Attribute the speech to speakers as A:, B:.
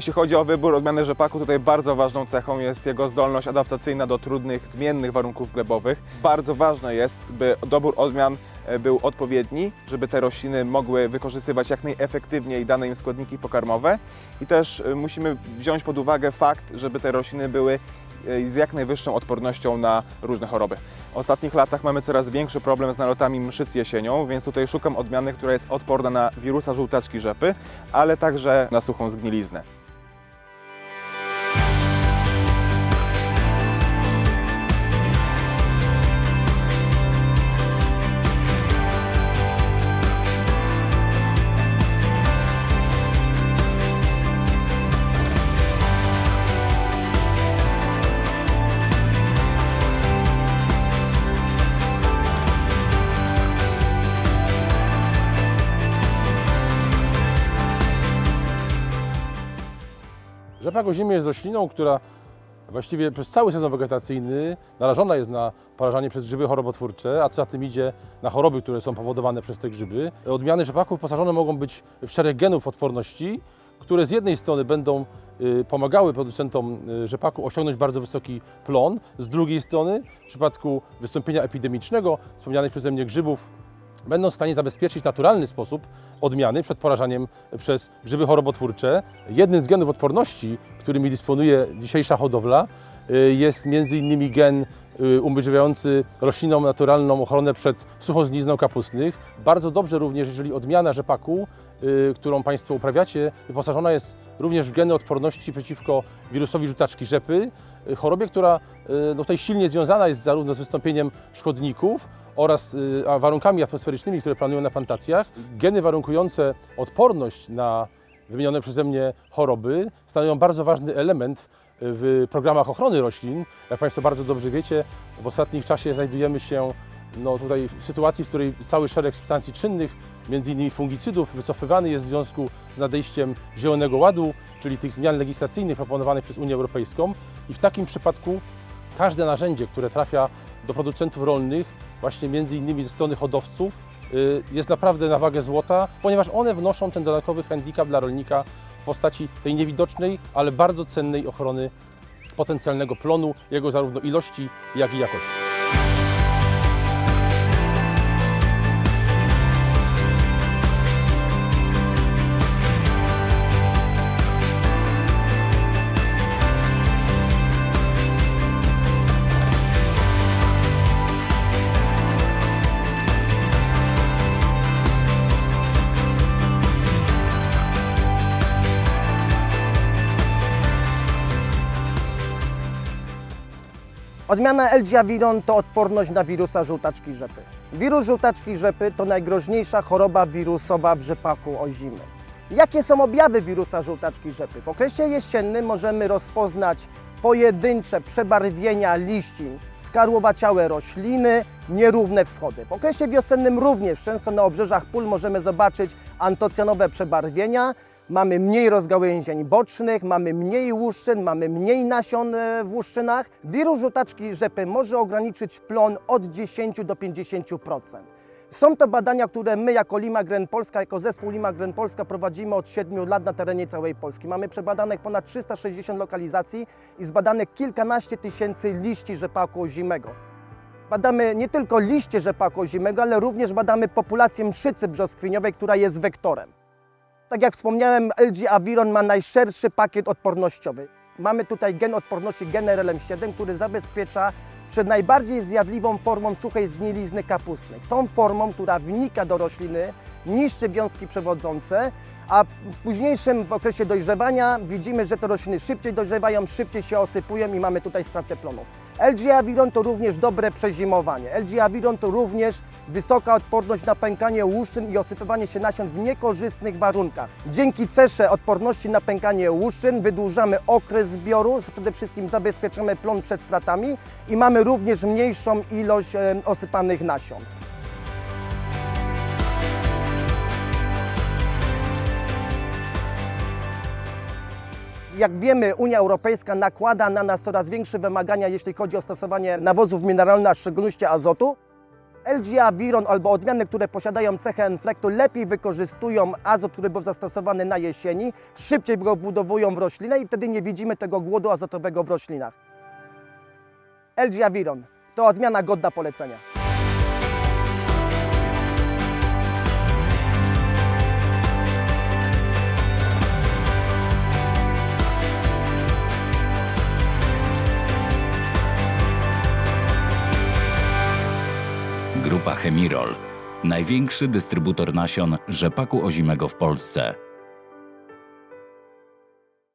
A: Jeśli chodzi o wybór odmiany rzepaku, tutaj bardzo ważną cechą jest jego zdolność adaptacyjna do trudnych, zmiennych warunków glebowych. Bardzo ważne jest, by dobór odmian e, był odpowiedni, żeby te rośliny mogły wykorzystywać jak najefektywniej dane im składniki pokarmowe i też e, musimy wziąć pod uwagę fakt, żeby te rośliny były e, z jak najwyższą odpornością na różne choroby. W ostatnich latach mamy coraz większy problem z nalotami mszyc jesienią, więc tutaj szukam odmiany, która jest odporna na wirusa żółtaczki rzepy, ale także na suchą zgniliznę.
B: Ozimy jest rośliną, która właściwie przez cały sezon wegetacyjny narażona jest na porażanie przez grzyby chorobotwórcze, a co za tym idzie na choroby, które są powodowane przez te grzyby. Odmiany rzepaków wyposażone mogą być w szereg genów odporności, które z jednej strony będą y, pomagały producentom y, rzepaku osiągnąć bardzo wysoki plon, z drugiej strony w przypadku wystąpienia epidemicznego wspomnianych przeze mnie grzybów będą w stanie zabezpieczyć w naturalny sposób odmiany przed porażaniem przez grzyby chorobotwórcze. Jednym z genów odporności, którymi dysponuje dzisiejsza hodowla, y, jest m.in. gen umożliwiający roślinom naturalną ochronę przed suchą kapustnych. Bardzo dobrze również, jeżeli odmiana rzepaku, y, którą Państwo uprawiacie, wyposażona jest również w geny odporności przeciwko wirusowi żółtaczki rzepy, y, chorobie, która y, no, tutaj silnie związana jest zarówno z wystąpieniem szkodników oraz y, warunkami atmosferycznymi, które planują na plantacjach. Geny warunkujące odporność na wymienione przeze mnie choroby stanowią bardzo ważny element w programach ochrony roślin. Jak Państwo bardzo dobrze wiecie, w ostatnim czasie znajdujemy się no, tutaj w sytuacji, w której cały szereg substancji czynnych, m.in. fungicydów, wycofywany jest w związku z nadejściem Zielonego Ładu, czyli tych zmian legislacyjnych proponowanych przez Unię Europejską. I w takim przypadku każde narzędzie, które trafia do producentów rolnych, właśnie między innymi ze strony hodowców, jest naprawdę na wagę złota, ponieważ one wnoszą ten dodatkowy handicap dla rolnika w postaci tej niewidocznej, ale bardzo cennej ochrony potencjalnego plonu, jego zarówno ilości, jak i jakości.
C: Odmiana LG Aviron to odporność na wirusa żółtaczki rzepy. Wirus żółtaczki rzepy to najgroźniejsza choroba wirusowa w rzepaku ozimym. Jakie są objawy wirusa żółtaczki rzepy? W okresie jesiennym możemy rozpoznać pojedyncze przebarwienia liści, skarłowaciałe rośliny, nierówne wschody. W okresie wiosennym również często na obrzeżach pól możemy zobaczyć antocjanowe przebarwienia, mamy mniej rozgałęzień bocznych, mamy mniej łuszczyn, mamy mniej nasion e, w łuszczynach. Wirus żółtaczki rzepy może ograniczyć plon od 10 do 50%. Są to badania, które my jako Lima Gren Polska, jako zespół Lima Gren Polska prowadzimy od 7 lat na terenie całej Polski. Mamy przebadanych ponad 360 lokalizacji i zbadanych kilkanaście tysięcy liści rzepaku ozimego. Badamy nie tylko liście rzepaku ozimego, ale również badamy populację mszycy brzoskwiniowej, która jest wektorem. Tak jak wspomniałem, LG Aviron ma najszerszy pakiet odpornościowy. Mamy tutaj gen odporności GNRLM7, który zabezpiecza przed najbardziej zjadliwą formą suchej zgnilizny kapustnej. Tą formą, która wnika do rośliny, niszczy wiązki przewodzące, a w późniejszym w okresie dojrzewania widzimy, że te rośliny szybciej dojrzewają, szybciej się osypują i mamy tutaj stratę plonu. LG Aviron to również dobre przezimowanie. LG Aviron to również wysoka odporność na pękanie łuszczyn i osypywanie się nasion w niekorzystnych warunkach. Dzięki cesze odporności na pękanie łuszczyn wydłużamy okres zbioru, przede wszystkim zabezpieczamy plon przed stratami i mamy również mniejszą ilość osypanych nasion. Jak wiemy, Unia Europejska nakłada na nas coraz większe wymagania, jeśli chodzi o stosowanie nawozów mineralnych, a w szczególności azotu. LG Aviron albo odmiany, które posiadają cechę enflektu, lepiej wykorzystują azot, który był zastosowany na jesieni, szybciej go wbudowują w roślinę i wtedy nie widzimy tego głodu azotowego w roślinach. LG Aviron to odmiana godna polecenia.
D: Grupa Chemirol. Największy dystrybutor nasion rzepaku ozimego w Polsce.